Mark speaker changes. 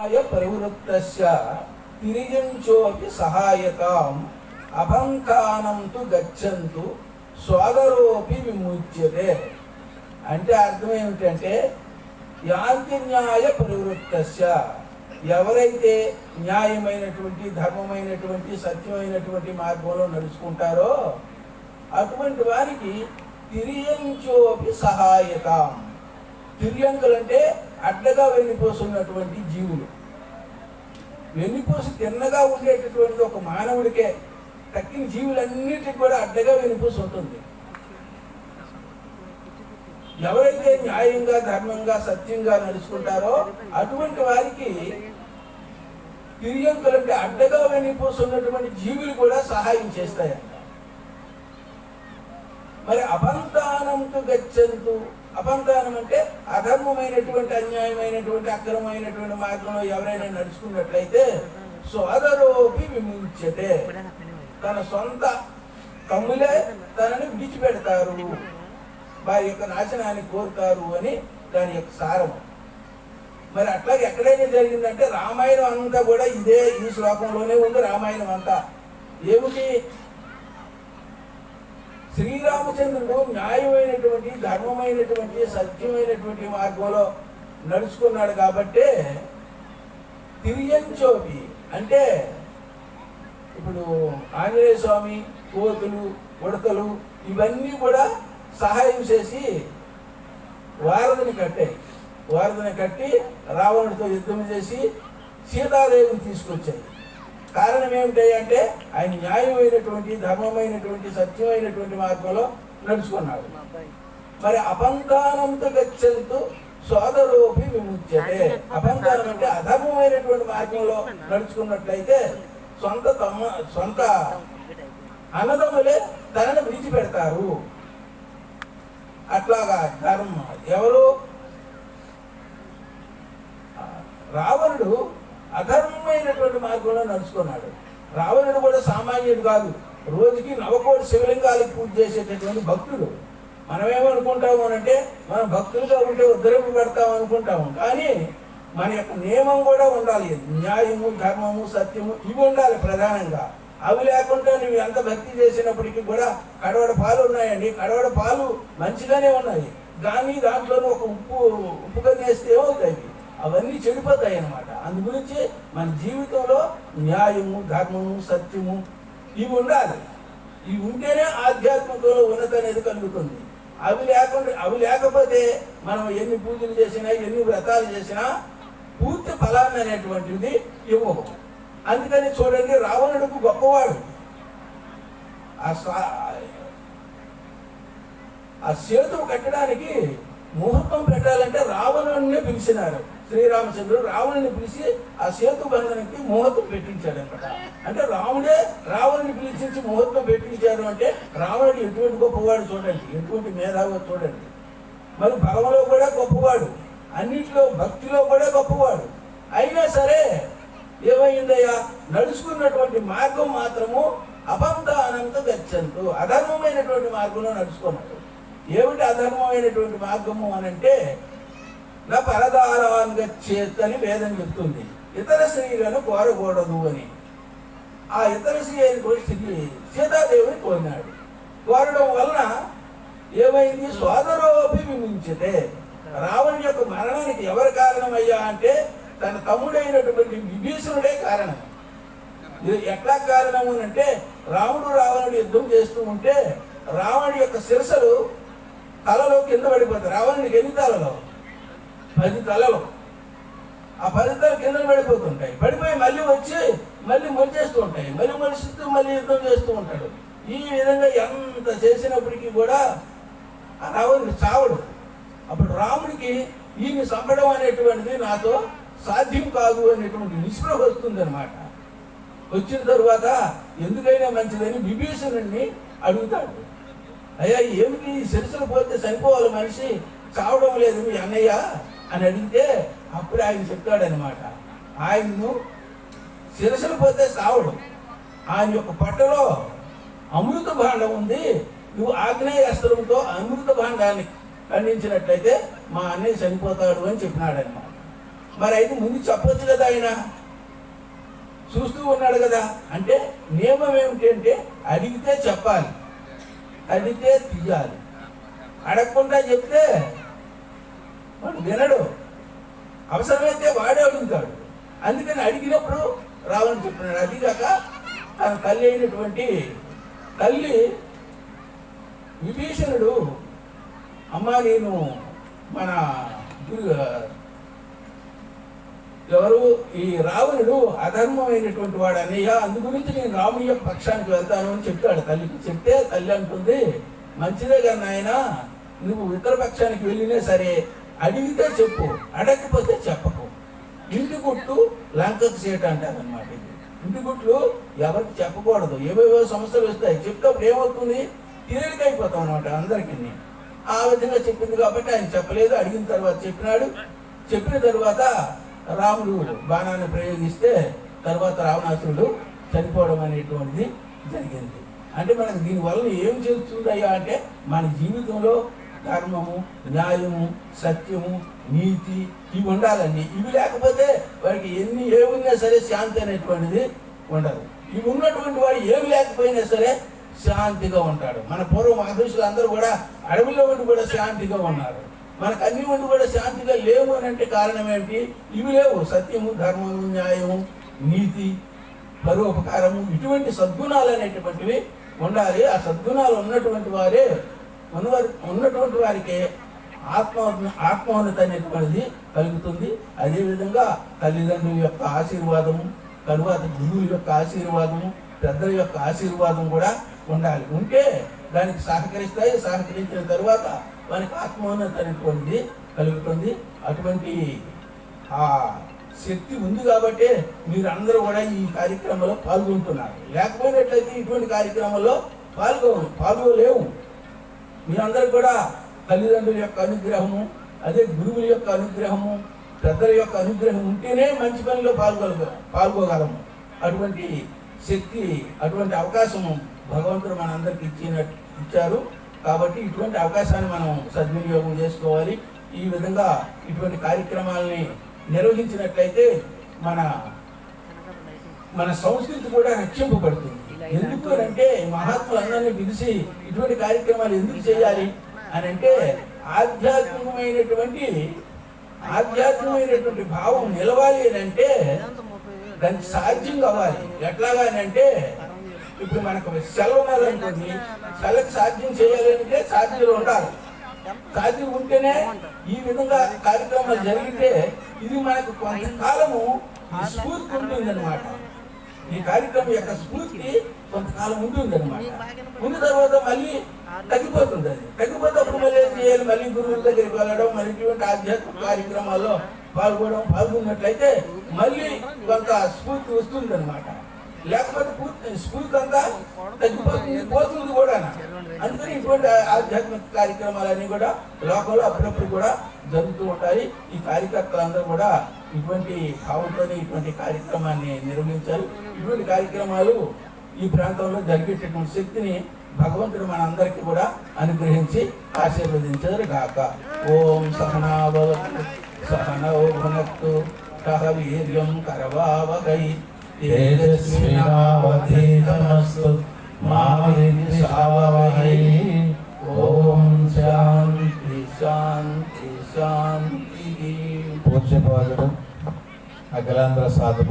Speaker 1: న్యాయ ప్రవృత్తస్య తిరిగించోపి సహాయతాం. అభంకానం తు గచ్చంతు సోదరోపి విముచ్యతే. అంటే అర్థం ఏమిటంటే యాంతి న్యాయ ప్రవృత్తస్య. ఎవరైతే న్యాయమైనటువంటి ధర్మమైనటువంటి సత్యమైనటువంటి మార్గంలో నడుచుకుంటారో అటువంటి వారికి తిరియంచోపి సహాయతాం. తిర్యంకులు అంటే అడ్డగా వెన్నిపోసున్నటువంటి జీవులు. వెన్నిపోసి తిన్నగా ఉండేటటువంటి ఒక మానవుడికే తక్కిన జీవులన్నిటికి కూడా అడ్డగా వెన్నిపోసి ఉంటుంది. ఎవరైతే న్యాయంగా ధర్మంగా సత్యంగా నడుచుకుంటారో అటువంటి వారికి తిరియంకులు అంటే అడ్డగా వెన్నిపోసున్నటువంటి జీవులు కూడా సహాయం చేస్తాయంట. మరి అపంతానంతు గచ్చంతు అపంతానం అంటే అధర్మమైనటువంటి అన్యాయమైనటువంటి అక్రమమైనటువంటి మార్గంలో ఎవరైనా నడుచుకున్నట్లయితే సోదరోపి విముంచతే. తన సొంత తమ్ములే తనని విడిచిపెడతారు. వారి యొక్క నాశనాన్ని కోరుతారు అని దాని యొక్క సారం. మరి అట్లాగే ఎక్కడైనా జరిగిందంటే రామాయణం అంతా కూడా ఇదే ఈ శ్లోకంలోనే ఉంది రామాయణం అంతా. ఏమిటి? శ్రీరామచంద్రుడు న్యాయమైనటువంటి ధర్మమైనటువంటి సత్యమైనటువంటి మార్గంలో నడుచుకున్నాడు కాబట్టే తిరియంచోపి అంటే ఇప్పుడు ఆంజనేయ స్వామి కోతులు ఉడతలు ఇవన్నీ కూడా సహాయం చేసి వారధిని కట్టాయి. వారధిని కట్టి రావణుడితో యుద్ధం చేసి సీతాదేవిని తీసుకొచ్చాయి. కారణం ఏమిటి అంటే ఆయన న్యాయమైనటువంటి ధర్మమైనటువంటి సత్యమైనటువంటి మార్గంలో నడుచుకున్నాడు. మరి అపంతానంతో గచ్చంతు సోదరోపి విముచ్యతే. అపంతానం అంటే అధర్మమైనటువంటి మార్గంలో నడుచుకున్నట్లయితే సొంత తమ్మ సొంత అన్నదమ్ములే తనను విడిచిపెడతారు. అట్లాగా ధర్మ ఎవరు? రావణుడు అధర్మమైనటువంటి మార్గంలో నడుచుకున్నాడు. రావణుడు కూడా సామాన్యుడు కాదు. రోజుకి నవకోటి శివలింగాలకు పూజ చేసేటటువంటి భక్తుడు. మనమేమనుకుంటాము అని అంటే మనం భక్తులుగా ఉంటే ఉద్ధరింపు పెడతాం అనుకుంటాము. కానీ మన యొక్క నియమం కూడా ఉండాలి. న్యాయము ధర్మము సత్యము ఇవి ఉండాలి ప్రధానంగా. అవి లేకుండా నువ్వు ఎంత భక్తి చేసినప్పటికీ కూడా కడవడ పాలు ఉన్నాయండి. కడవడ పాలు మంచిగానే ఉన్నాయి. కానీ దాంట్లోనూ ఒక ఉప్పు ఉప్పు కన్నేస్తే ఏమవుతాయి? అవన్నీ చెడిపోతాయి అన్నమాట. అందు గురించి మన జీవితంలో న్యాయము ధర్మము సత్యము ఇవి ఉండాలి. ఇవి ఉంటేనే ఆధ్యాత్మికంలో ఉన్నత అనేది కలుగుతుంది. అవి లేకుండా అవి లేకపోతే మనం ఎన్ని పూజలు చేసినా ఎన్ని వ్రతాలు చేసినా పూర్తి ఫలాన్ని అనేటువంటిది ఇవ్వవు. అందుకని చూడండి రావణుడికి గొప్పవాడు. ఆ సేతు ఆ కట్టడానికి ముహూర్తం పెట్టాలంటే రావణుడిని పిలిచినారు. శ్రీరామచంద్రుడు రావణుని పిలిచి ఆ సేతు బంధనకి ముహూర్తం పెట్టించాడు అనమాట అంటే రాముడే రావణుని పిలిచించి ముహూర్తం పెట్టించాడు అంటే రావణుడు ఎటువంటి గొప్పవాడు చూడండి ఎటువంటి మేధావో చూడండి. మరి బలంలో కూడా గొప్పవాడు అన్నిట్లో భక్తిలో కూడా గొప్పవాడు. అయినా సరే ఏమైందయ్యా? నడుచుకున్నటువంటి మార్గం మాత్రము అపంతానంత గచ్చంతు అధర్మమైనటువంటి మార్గంలో నడుచుకున్నాడు ఏమిటి అధర్మమైనటువంటి మార్గము అని అంటే నా పరదారవాన్ గచ్చేత్ అని వేదం చెప్తుంది. ఇతర స్త్రీలను కోరకూడదు అని. ఆ ఇతర స్త్రీ అయిన స్థితి సీతాదేవిని కోరినాడు. కోరడం వలన ఏమైంది? సోదరోపి విముంచితే రావణ యొక్క మరణానికి ఎవరు కారణమయ్యా అంటే తన తమ్ముడైనటువంటి విభీషణుడే కారణం. ఇది ఎట్లా కారణం అని అంటే రాముడు రావణుడు యుద్ధం చేస్తూ ఉంటే రావణుడి యొక్క శిరసలు తలలో కింద పడిపోతాయి. రావణుడికి ఎన్ని తలలో? పది తలలు ఆ పది తల కింద పడిపోతుంటాయి. పడిపోయి మళ్ళీ వచ్చి మళ్ళీ మొలిచేస్తూ ఉంటాయి మళ్ళీ మొలిస్తూ మళ్ళీ యుద్ధం చేస్తూ ఉంటాడు. ఈ విధంగా ఎంత చేసినప్పటికీ కూడా ఆ రావణుడు చావడు. అప్పుడు రాముడికి ఈయన్ని చంపడం అనేటువంటిది నాతో సాధ్యం కాదు అనేటువంటి నిస్పృహ వస్తుంది అనమాట వచ్చిన తరువాత ఎందుకైనా మంచిదని విభీషణుడిని అడుగుతాడు. అయ్యా ఏమిటి ఈ శిరసులు పోతే చనిపోవాలి మనిషి? చావడం లేదు మీ అన్నయ్య. అని అడిగితే అప్పుడు ఆయన చెప్తాడనమాట ఆయన్ను శిరసలు పోతే సావుడు. ఆయన యొక్క పట్టలో అమృత భాండం ఉంది. నువ్వు ఆగ్నేయ అస్త్రంతో అమృత భాండాన్ని ఖండించినట్లయితే మా అన్నయ్య చనిపోతాడు అని చెప్పినాడనమాట మరి అయితే ముందు చెప్పొచ్చు కదా ఆయన? చూస్తూ ఉన్నాడు కదా. అంటే నియమం ఏమిటి అంటే అడిగితే చెప్పాలి. అడిగితే తీయాలి. అడగకుండా చెప్తే వాడు వినడు. అవసరమైతే వాడే అడుగుతాడు. అందుకని అడిగినప్పుడు రావని చెప్తున్నాడు అదిగాక తన తల్లి అయినటువంటి తల్లి విభీషణుడు అమ్మ నేను మన ఎవరు? ఈ రావణుడు అధర్మమైనటువంటి వాడు అన్నయ్య. అందు గురించి నేను రాముని యొక్క పక్షానికి వెళ్తాను అని చెప్తాడు తల్లికి. చెప్తే తల్లి అంటుంది మంచిదే కదా నాయన. నువ్వు ఇతర పక్షానికి వెళ్ళినా సరే అడిగితే చెప్పు అడగకపోతే చెప్పకు. ఇంటి గుట్టు లంకకు చేయటం అంటారనమాట ఇది. ఇంటి గుట్లు ఎవరికి చెప్పకూడదు. ఏవేవో సమస్యలు వస్తాయి. చెప్తేప్పుడు ఏమవుతుంది? తేలికైపోతాం అనమాట అందరికీ. ఆ విధంగా చెప్పింది కాబట్టి ఆయన చెప్పలేదు. అడిగిన తర్వాత చెప్పినాడు. చెప్పిన తర్వాత రాముడు బాణాన్ని ప్రయోగిస్తే తర్వాత రావణాసురుడు చనిపోవడం అనేటువంటిది జరిగింది. అంటే మనకు దీనివల్ల ఏం చేస్తుందయ్యా అంటే మన జీవితంలో ధర్మము న్యాయము సత్యము నీతి ఇవి ఉండాలండి. ఇవి లేకపోతే వాడికి ఎన్ని ఏమున్నా సరే శాంతి అనేటువంటిది ఉండదు. ఇవి ఉన్నటువంటి వాడు ఏమి లేకపోయినా సరే శాంతిగా ఉంటాడు. మన పూర్వ మహర్షులు అందరూ కూడా అడవిలో ఉండి కూడా శాంతిగా ఉన్నారు. మనకు అన్ని ఉండి కూడా శాంతిగా లేవు అని అంటే కారణం ఏమిటి ఇవి లేవు. సత్యము ధర్మము న్యాయము నీతి పరోపకారము ఇటువంటి సద్గుణాలు అనేటువంటివి ఉండాలి. ఆ సద్గుణాలు ఉన్నటువంటి వారే ఉన్నవారి ఉన్నటువంటి వారికే ఆత్మ ఆత్మోన్నత అనేటువంటిది కలుగుతుంది. అదేవిధంగా తల్లిదండ్రుల యొక్క ఆశీర్వాదము తరువాత గురువుల యొక్క ఆశీర్వాదము పెద్దల యొక్క ఆశీర్వాదం కూడా ఉండాలి. ఉంటే దానికి సహకరిస్తాయి. సహకరించిన తర్వాత వారికి ఆత్మోన్నత అనేటువంటిది కలుగుతుంది. అటువంటి ఆ శక్తి ఉంది కాబట్టి మీరు అందరూ కూడా ఈ కార్యక్రమంలో పాల్గొంటున్నారు. లేకపోయినట్లయితే ఇటువంటి కార్యక్రమంలో పాల్గొ పాల్గొలేవు. మీరందరూ కూడా తల్లిదండ్రుల యొక్క అనుగ్రహము అదే గురువుల యొక్క అనుగ్రహము పెద్దల యొక్క అనుగ్రహం ఉంటేనే మంచి పనిలో పాల్గొలగ పాల్గొగలము. అటువంటి శక్తి అటువంటి అవకాశము భగవంతుడు మనందరికి ఇచ్చినట్టు ఇచ్చారు. కాబట్టి ఇటువంటి అవకాశాన్ని మనం సద్వినియోగం చేసుకోవాలి. ఈ విధంగా ఇటువంటి కార్యక్రమాలని నిర్వహించినట్లయితే మన మన సంస్కృతి కూడా రక్షింపబడుతుంది. ఎందుకు అంటే మహాత్ములందరినీ పిలిచి ఇటువంటి కార్యక్రమాలు ఎందుకు చేయాలి అని అంటే ఆధ్యాత్మికమైనటువంటి ఆధ్యాత్మికమైనటువంటి భావం నిలవాలి అని అంటే దానికి సాధ్యం కావాలి. ఎట్లాగా అని అంటే ఇప్పుడు మనకు సెలవు ఉన్నదనుకోండి సెలకు సాధ్యం చేయాలంటే సాధ్యులు ఉండాలి. సాధ్యం ఉంటేనే ఈ విధంగా కార్యక్రమాలు జరిగితే ఇది మనకు కొంతకాలము ఈ స్ఫూర్తి ఉంటుందన్నమాట. ఈ కార్యక్రమం యొక్క స్ఫూర్తి కొంతకాలం ఉంటుంది అనమాట ఉన్న తర్వాత మళ్ళీ తగ్గిపోతుంది అది. తగ్గిపోతే అప్పుడు మళ్ళీ ఏం చేయాలి? మళ్ళీ గురువుల దగ్గరికి వెళ్ళడం మళ్ళీ ఇటువంటి ఆధ్యాత్మిక కార్యక్రమాల్లో పాల్గొనడం పాల్గొన్నట్లయితే మళ్ళీ కొంత స్ఫూర్తి వస్తుంది అనమాట లేకపోతే పూర్తి స్ఫూర్తి అంతా తగ్గిపోతుంది పోతుంది కూడా. అందుకని ఇటువంటి ఆధ్యాత్మిక కార్యక్రమాలన్నీ కూడా లోకంలో అప్పుడప్పుడు కూడా జరుగుతూ ఉంటాయి. ఈ కార్యకర్తలందరూ కూడా ఇటువంటి భావంతోనే ఇటువంటి కార్యక్రమాన్ని నిర్వహించారు. ఇటువంటి కార్యక్రమాలు ఈ ప్రాంతంలో జరిగేటటువంటి శక్తిని భగవంతుడు మనందరికీ కూడా అనుగ్రహించి ఆశీర్వదించారు గాక. ఓం సహనాభవతు సహనౌ భునక్తు సహ వీర్యం కరవావగై.
Speaker 2: తేజస్వినావధీతమస్తు మా విద్విషావహై
Speaker 1: ఓం శాంతి శాంతి శాంతి
Speaker 2: పూజ్యపాదుడు అఖిలాంధ్ర సాధుపతి